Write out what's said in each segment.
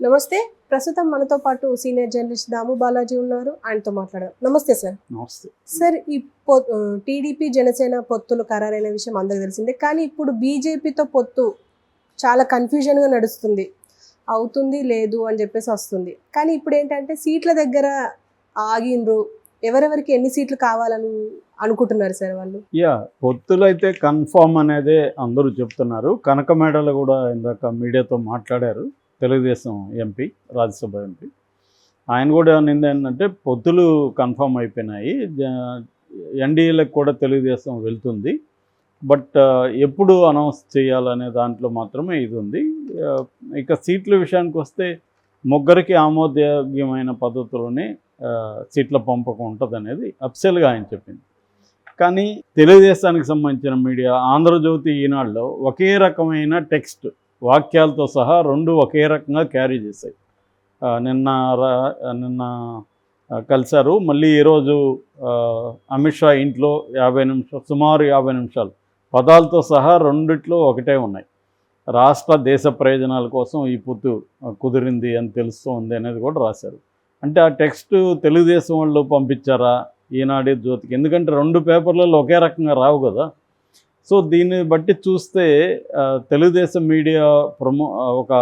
నమస్తే. ప్రస్తుతం మనతో పాటు సీనియర్ జర్నలిస్ట్ దాము బాలాజీ ఉన్నారు. ఆయనతో మాట్లాడదాం. నమస్తే సార్. నమస్తే. సార్ ఈ టీడీపీ జనసేన పొత్తులు ఖరారైన విషయం అందరికీ తెలిసిందే. కానీ ఇప్పుడు బీజేపీతో పొత్తు చాలా కన్ఫ్యూజన్గా నడుస్తుంది. అవుతుంది లేదు అని చెప్పేసి వస్తుంది. కానీ ఇప్పుడు ఏంటంటే సీట్ల దగ్గర ఆగిండ్రు. ఎవరెవరికి ఎన్ని సీట్లు కావాలని అనుకుంటున్నారు సార్ వాళ్ళు? యా పొత్తులు అయితే కన్ఫామ్ అనేదే అందరూ చెప్తున్నారు. కనక మేడలు కూడా ఇందాక మీడియాతో మాట్లాడారు. తెలుగుదేశం ఎంపీ రాజ్యసభ ఎంపీ ఆయన కూడా నింద ఏంటంటే పొత్తులు కన్ఫామ్ అయిపోయినాయి. ఎన్డీఏలకు కూడా తెలుగుదేశం వెళ్తుంది. బట్ ఎప్పుడు అనౌన్స్ చేయాలనే దాంట్లో మాత్రమే ఇది ఉంది. ఇక సీట్ల విషయానికి వస్తే ముగ్గురికి ఆమోదయోగ్యమైన పద్ధతిలోనే సీట్ల పంపకం ఉంటుంది అనేది అఫ్సెల్గా ఆయన చెప్పింది. కానీ తెలుగుదేశానికి సంబంధించిన మీడియా ఆంధ్రజ్యోతి ఈనాడులో ఒకే రకమైన టెక్స్ట్ వాక్యాలతో సహా రెండు ఒకే రకంగా క్యారీ చేశాయి. నిన్న రా- నిన్న కలిశారు. మళ్ళీ ఈరోజు అమిత్ షా ఇంట్లో యాభై నిమిషాలు సుమారు యాభై నిమిషాలు. పదాలతో సహా రెండిట్లో ఒకటే ఉన్నాయి. రాష్ట్ర దేశ ప్రయోజనాల కోసం ఈ పొత్తు కుదిరింది అని తెలుస్తోంది అనేది కూడా రాశారు. అంటే ఆ టెక్స్ట్ తెలుగుదేశం వాళ్ళు పంపించారా? ఈనాడు జ్యోతికి. ఎందుకంటే రెండు పేపర్లలో ఒకే రకంగా రావు కదా. సో దీన్ని బట్టి చూస్తే తెలుగుదేశం మీడియా ప్రమో ఒక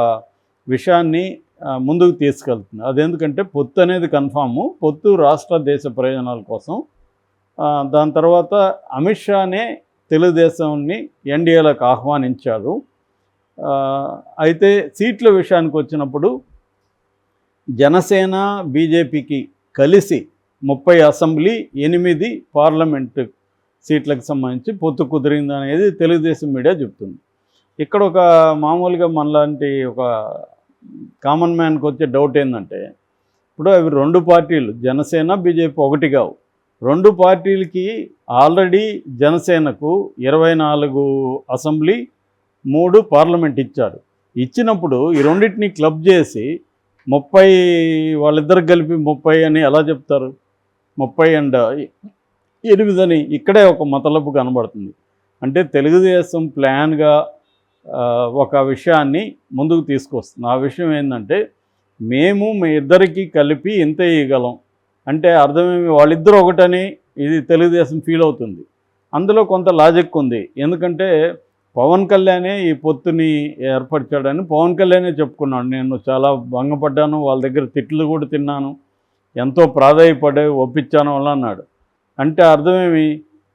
విషయాన్ని ముందుకు తీసుకెళ్తుంది. అదెందుకంటే పొత్తు అనేది కన్ఫాము. పొత్తు రాష్ట్ర దేశ ప్రయోజనాల కోసం. దాని తర్వాత అమిత్ షానే తెలుగుదేశాన్ని ఎన్డీఏలకు ఆహ్వానించారు. అయితే సీట్ల విషయానికి వచ్చినప్పుడు జనసేన బీజేపీకి కలిసి ముప్పై అసెంబ్లీ ఎనిమిది పార్లమెంటు సీట్లకు సంబంధించి పొత్తు కుదిరింది అనేది తెలుగుదేశం మీడియా చెప్తుంది. ఇక్కడ ఒక మామూలుగా మనలాంటి ఒక కామన్ మ్యాన్కి వచ్చే డౌట్ ఏంటంటే ఇప్పుడు అవి రెండు పార్టీలు జనసేన బీజేపీ ఒకటి కావు. రెండు పార్టీలకి ఆల్రెడీ జనసేనకు ఇరవై నాలుగు అసెంబ్లీ మూడు పార్లమెంట్ ఇచ్చారు. ఇచ్చినప్పుడు ఈ రెండింటిని క్లబ్ చేసి ముప్పై వాళ్ళిద్దరు కలిపి ముప్పై అని ఎలా చెప్తారు? ముప్పై అండ్ ఎనిమిది అని ఇక్కడే ఒక మతలబు కనబడుతుంది. అంటే తెలుగుదేశం ప్లాన్గా ఒక విషయాన్ని ముందుకు తీసుకొస్తుంది. ఆ విషయం ఏంటంటే మేము మీ ఇద్దరికీ కలిపి ఇంత ఇవ్వగలం అంటే అర్థమేమి? వాళ్ళిద్దరూ ఒకటని ఇది తెలుగుదేశం ఫీల్ అవుతుంది. అందులో కొంత లాజిక్ ఉంది. ఎందుకంటే పవన్ కళ్యాణే ఈ పొత్తుని ఏర్పరిచాడని పవన్ కళ్యాణే చెప్పుకున్నాడు. నేను చాలా భంగపడ్డాను వాళ్ళ దగ్గర తిట్లు కూడా తిన్నాను ఎంతో ప్రాధాయపడే ఒప్పించాను వాళ్ళు అన్నాడు. అంటే అర్థమేమి?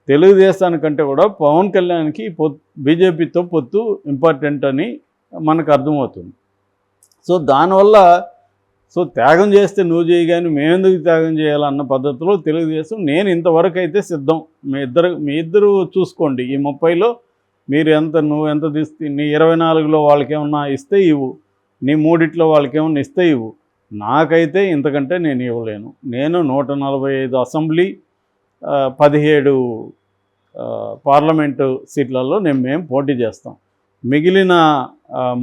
తెలుగుదేశానికంటే కూడా పవన్ కళ్యాణ్కి పొత్తు బీజేపీతో పొత్తు ఇంపార్టెంట్ అని మనకు అర్థమవుతుంది. సో దానివల్ల సో త్యాగం చేస్తే నువ్వు చేయగాని మేమెందుకు త్యాగం చేయాలన్న పద్ధతిలో తెలుగుదేశం నేను ఇంతవరకు అయితే సిద్ధం. మీ ఇద్దరు మీ ఇద్దరు చూసుకోండి. ఈ ముప్పైలో మీరు ఎంత నువ్వు ఎంత తీస్తే నీ ఇరవై నాలుగులో వాళ్ళకేమన్నా ఇస్తే ఇవ్వు. నీ మూడిట్లో వాళ్ళకేమన్నా ఇస్తే ఇవ్వు. నాకైతే ఇంతకంటే నేను ఇవ్వలేను. నేను నూట నలభై ఐదు అసెంబ్లీ పదిహేడు పార్లమెంటు సీట్లలో నేను మేము పోటీ చేస్తాం. మిగిలిన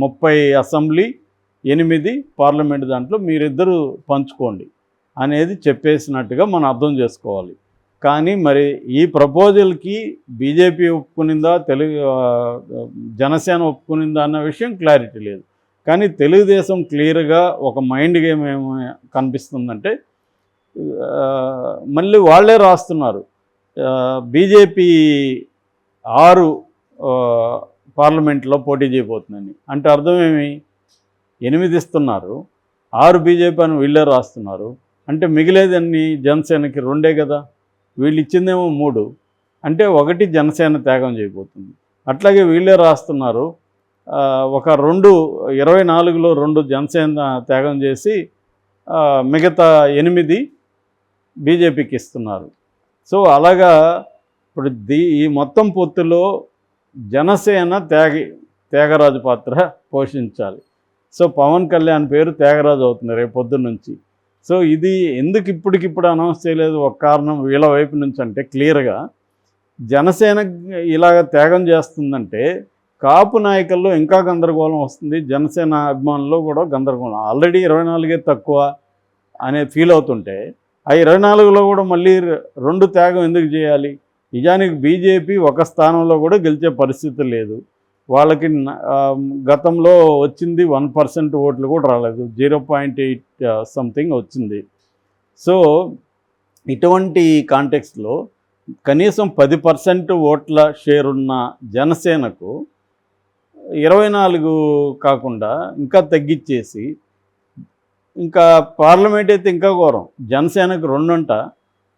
ముప్పై అసెంబ్లీ ఎనిమిది పార్లమెంట్ దాంట్లో మీరిద్దరూ పంచుకోండి అనేది చెప్పేసినట్టుగా మనం అర్థం చేసుకోవాలి. కానీ మరి ఈ ప్రపోజల్కి బీజేపీ ఒప్పుకునిందా తెలుగు జనసేన ఒప్పుకునిందా అన్న విషయం క్లారిటీ లేదు. కానీ తెలుగుదేశం క్లియర్గా ఒక మైండ్ గేమ్ ఏమో కనిపిస్తుందంటే మళ్ళీ వాళ్ళే రాస్తున్నారు. బీజేపీ ఆరు పార్లమెంట్లో పోటీ చేయబోతుందని. అంటే అర్థమేమి ఎనిమిది ఇస్తున్నారు. ఆరు బీజేపీ అని వీళ్ళే రాస్తున్నారు. అంటే మిగిలేదన్ని జనసేనకి రెండే కదా? వీళ్ళు ఇచ్చిందేమో మూడు. అంటే ఒకటి జనసేన త్యాగం చేయబోతుంది. అట్లాగే వీళ్ళే రాస్తున్నారు. ఒక రెండు ఇరవై నాలుగులో రెండు జనసేన త్యాగం చేసి మిగతా ఎనిమిది బీజేపీకి ఇస్తున్నారు. సో అలాగా ఇప్పుడు దీ ఈ మొత్తం పొత్తులో జనసేన త్యాగ త్యాగరాజు పాత్ర పోషించాలి. సో పవన్ కళ్యాణ్ పేరు త్యాగరాజు అవుతుంది రేపు పొద్దున్న నుంచి. సో ఇది ఎందుకు ఇప్పటికిప్పుడు అనౌన్స్ చేయలేదు? ఒక కారణం వీళ్ళ వైపు నుంచి అంటే క్లియర్గా జనసేన ఇలాగ త్యాగం చేస్తుందంటే కాపు నాయకుల్లో ఇంకా గందరగోళం వస్తుంది. జనసేన అభిమానుల్లో కూడా గందరగోళం. ఆల్రెడీ ఇరవై నాలుగే తక్కువ అనే ఫీల్ అవుతుంటే ఆ ఇరవై నాలుగులో కూడా మళ్ళీ రెండు త్యాగం ఎందుకు చేయాలి? నిజానికి బీజేపీ ఒక స్థానంలో కూడా గెలిచే పరిస్థితి లేదు. వాళ్ళకి గతంలో వచ్చింది వన్ పర్సెంట్ ఓట్లు కూడా రాలేదు. జీరో పాయింట్ ఎయిట్ సంథింగ్ వచ్చింది. సో ఇటువంటి కాంటెక్స్లో కనీసం పది పర్సెంట్ ఓట్ల షేర్ ఉన్న జనసేనకు ఇరవై నాలుగు కాకుండా ఇంకా తగ్గించేసి ఇంకా పార్లమెంట్ అయితే ఇంకా ఘోరం. జనసేనకు రెండుంట.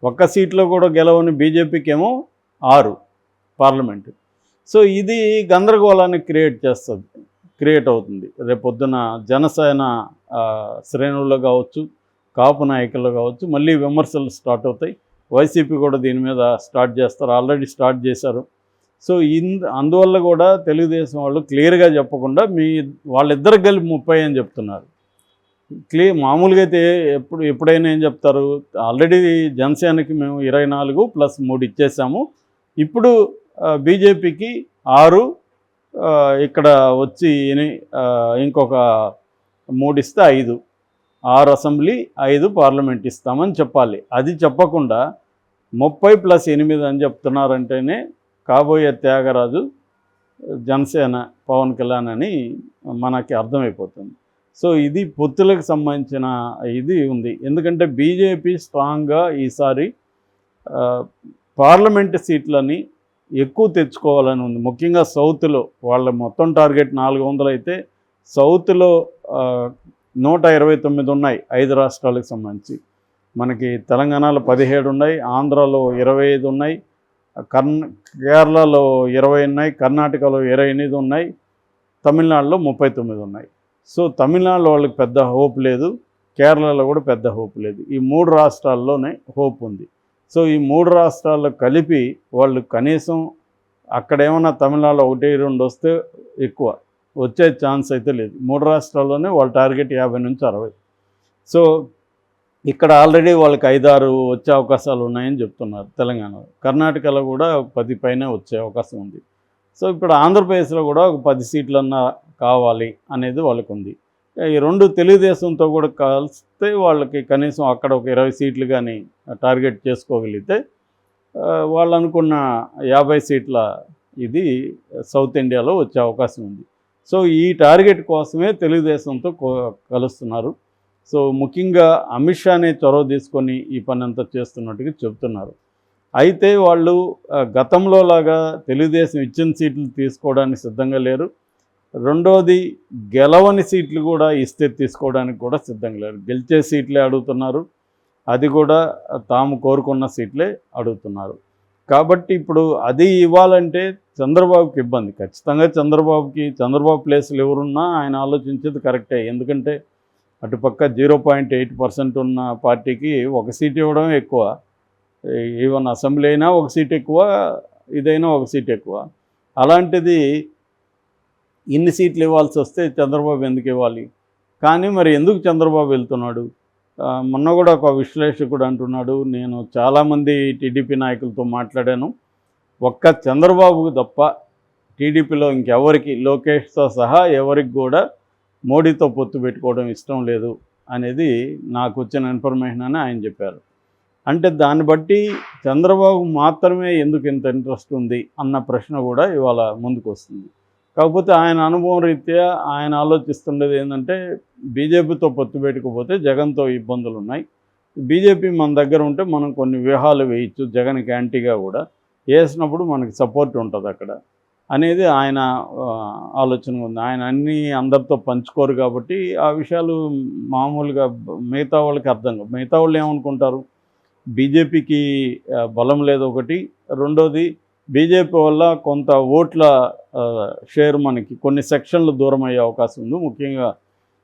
ఒక్క సీట్లో కూడా గెలవని బీజేపీకేమో ఆరు పార్లమెంట్. సో ఇది గందరగోళాన్ని క్రియేట్ చేస్తుంది. క్రియేట్ అవుతుంది. రేపొద్దున జనసేన శ్రేణుల్లో కావచ్చు కాపు నాయకుల్లో కావచ్చు మళ్ళీ విమర్శలు స్టార్ట్ అవుతాయి. వైసీపీ కూడా దీని మీద స్టార్ట్ చేస్తారు. ఆల్రెడీ స్టార్ట్ చేశారు. సో ఇన్ అందువల్ల కూడా తెలుగుదేశం వాళ్ళు క్లియర్గా చెప్పకుండా మీ వాళ్ళిద్దరు కలిపి ముప్పై అని చెప్తున్నారు. క్లీ మామూలుగా అయితే ఎప్పుడు ఎప్పుడైనా ఏం చెప్తారు? ఆల్రెడీ జనసేనకి మేము ఇరవై నాలుగు ప్లస్ మూడు ఇచ్చేసాము. ఇప్పుడు బీజేపీకి ఆరు ఇక్కడ వచ్చి ఇంకొక మూడు ఇస్తే ఐదు. ఆరు అసెంబ్లీ ఐదు పార్లమెంట్ ఇస్తామని చెప్పాలి. అది చెప్పకుండా ముప్పై ప్లస్ ఎనిమిది అని చెప్తున్నారంటేనే కాబోయే త్యాగరాజు జనసేన పవన్ కళ్యాణ్ అని మనకి అర్థమైపోతుంది. సో ఇది పొత్తులకు సంబంధించిన ఇది ఉంది. ఎందుకంటే బీజేపీ స్ట్రాంగ్గా ఈసారి పార్లమెంట్ సీట్లని ఎక్కువ తెచ్చుకోవాలని ఉంది. ముఖ్యంగా సౌత్లో వాళ్ళ మొత్తం టార్గెట్ నాలుగు వందలు అయితే సౌత్లో నూట ఇరవై తొమ్మిది ఉన్నాయి ఐదు రాష్ట్రాలకు సంబంధించి. మనకి తెలంగాణలో పదిహేడు ఉన్నాయి ఆంధ్రాలో ఇరవై ఐదు ఉన్నాయి కర్ణ కేరళలో ఇరవై ఉన్నాయి కర్ణాటకలో ఇరవై ఎనిమిది ఉన్నాయి తమిళనాడులో ముప్పై తొమ్మిది ఉన్నాయి. సో తమిళనాడు వాళ్ళకి పెద్ద హోప్ లేదు కేరళలో కూడా పెద్ద హోప్ లేదు. ఈ మూడు రాష్ట్రాల్లోనే హోప్ ఉంది. సో ఈ మూడు రాష్ట్రాల్లో కలిపి వాళ్ళు కనీసం అక్కడేమన్నా తమిళనాడులో ఒకటి రెండు వస్తే ఎక్కువ వచ్చే ఛాన్స్ అయితే లేదు. మూడు రాష్ట్రాల్లోనే వాళ్ళ టార్గెట్ యాభై నుంచి అరవై. సో ఇక్కడ ఆల్రెడీ వాళ్ళకి ఐదారు వచ్చే అవకాశాలు ఉన్నాయని చెప్తున్నారు తెలంగాణలో. కర్ణాటకలో కూడా పది పైన వచ్చే అవకాశం ఉంది. సో ఇప్పుడు ఆంధ్రప్రదేశ్లో కూడా ఒక పది సీట్లన్నా కావాలి అనేది వాళ్ళకు ఉంది ఈ రెండు తెలుగుదేశంతో కూడా కలిస్తే వాళ్ళకి కనీసం అక్కడ ఒక ఇరవై సీట్లు కానీ టార్గెట్ చేసుకోగలిగితే వాళ్ళు అనుకున్న యాభై సీట్ల ఇది సౌత్ ఇండియాలో వచ్చే అవకాశం ఉంది. సో ఈ టార్గెట్ కోసమే తెలుగుదేశంతో కో- కలుస్తున్నారు. సో ముఖ్యంగా అమిత్ షానే చొరవ తీసుకొని ఈ పని అంతా చేస్తున్నట్టుగా చెప్తున్నారు అయితే వాళ్ళు గతంలో లాగా తెలుగుదేశం ఇచ్చిన సీట్లు తీసుకోవడానికి సిద్ధంగా లేరు. రెండోది గెలవని సీట్లు కూడా ఇస్తే తీసుకోవడానికి కూడా సిద్ధంగా లేరు. గెలిచే సీట్లే అడుగుతున్నారు. అది కూడా తాము కోరుకున్న సీట్లే అడుగుతున్నారు. కాబట్టి ఇప్పుడు అది ఇవ్వాలంటే చంద్రబాబుకి ఇబ్బంది. ఖచ్చితంగా చంద్రబాబుకి చంద్రబాబు ప్లేసులు ఎవరున్నా ఆయన ఆలోచించేది కరెక్టే. ఎందుకంటే అటుపక్క జీరో పాయింట్ ఎయిట్ పర్సెంట్ ఉన్న పార్టీకి ఒక సీట్ ఇవ్వడం ఎక్కువ. ఈవెన్ అసెంబ్లీ అయినా ఒక సీట్ ఎక్కువ ఇదైనా ఒక సీట్ ఎక్కువ. అలాంటిది ఇన్ని సీట్లు ఇవ్వాల్సి వస్తే చంద్రబాబు ఎందుకు ఇవ్వాలి? కానీ మరి ఎందుకు చంద్రబాబు వెళ్తున్నాడు? మొన్న కూడా ఒక విశ్లేషకుడు అంటున్నాడు. నేను చాలామంది టీడీపీ నాయకులతో మాట్లాడాను. ఒక్క చంద్రబాబుకు తప్ప టీడీపీలో ఇంకెవరికి లోకేష్తో సహా ఎవరికి కూడా మోడీతో పొత్తు పెట్టుకోవడం ఇష్టం లేదు అనేది నాకు వచ్చిన ఇన్ఫర్మేషన్ అని ఆయన చెప్పారు. అంటే దాన్ని బట్టి చంద్రబాబు మాత్రమే ఎందుకు ఇంత ఇంట్రెస్ట్ ఉంది అన్న ప్రశ్న కూడా ఇవాళ ముందుకు వస్తుంది. కాకపోతే ఆయన అనుభవం రీత్యా ఆయన ఆలోచిస్తుండేది ఏంటంటే బీజేపీతో పొత్తు పెట్టుకోపోతే జగన్తో ఇబ్బందులు ఉన్నాయి బీజేపీ మన దగ్గర ఉంటే మనం కొన్ని వ్యూహాలు వేయచ్చు జగన్కి యాంటీగా కూడా. వేసినప్పుడు మనకి సపోర్ట్ ఉంటుంది అక్కడ. అనేది ఆయన ఆలోచన ఉంది. ఆయన అన్నీ అందరితో పంచుకోరు కాబట్టి ఆ విషయాలు మామూలుగా మిగతా వాళ్ళకి అర్థం కాదు మిగతా వాళ్ళు ఏమనుకుంటారు? బీజేపీకి బలం లేదు ఒకటి. రెండోది బీజేపీ వల్ల కొంత ఓట్ల షేర్ మనకి కొన్ని సెక్షన్లు దూరం అయ్యే అవకాశం ఉంది. ముఖ్యంగా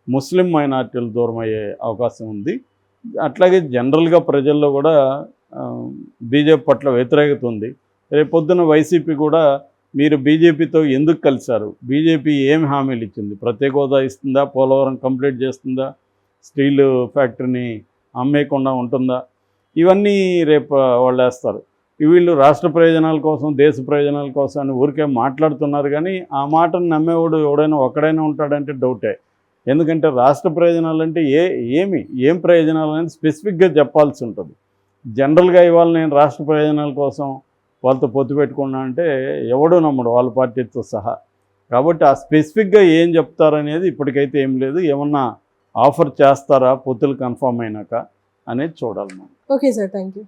ముస్లిం మైనార్టీలు దూరం అయ్యే అవకాశం ఉంది. అట్లాగే జనరల్గా ప్రజల్లో కూడా బీజేపీ పట్ల వ్యతిరేకత ఉంది. రేపొద్దున వైసీపీ కూడా మీరు బీజేపీతో ఎందుకు కలిశారు? బీజేపీ ఏం హామీలు ఇచ్చింది? ప్రత్యేక హోదా ఇస్తుందా? పోలవరం కంప్లీట్ చేస్తుందా? స్టీల్ ఫ్యాక్టరీని అమ్మేయకుండా ఉంటుందా? ఇవన్నీ రేపు వాళ్ళు వేస్తారు. వీళ్ళు రాష్ట్ర ప్రయోజనాల కోసం దేశ ప్రయోజనాల కోసం అని ఊరికే మాట్లాడుతున్నారు కానీ ఆ మాటను నమ్మేవాడు ఎవడైనా ఒక్కడైనా ఉంటాడంటే డౌటే. ఎందుకంటే రాష్ట్ర ప్రయోజనాలు అంటే ఏ ఏమి ఏం ప్రయోజనాలు అనేది స్పెసిఫిక్గా చెప్పాల్సి ఉంటుంది. జనరల్గా ఇవాళ నేను రాష్ట్ర ప్రయోజనాల కోసం వాళ్ళతో పొత్తు పెట్టుకున్నా అంటే ఎవడూ నమ్మడు వాళ్ళ పార్టీతో సహా. కాబట్టి ఆ స్పెసిఫిక్గా ఏం చెప్తారనేది ఇప్పటికైతే ఏం లేదు. ఏమన్నా ఆఫర్ చేస్తారా పొత్తులు కన్ఫర్మ్ అయినాక అనేది చూడాలి మనం. Okay sir thank you.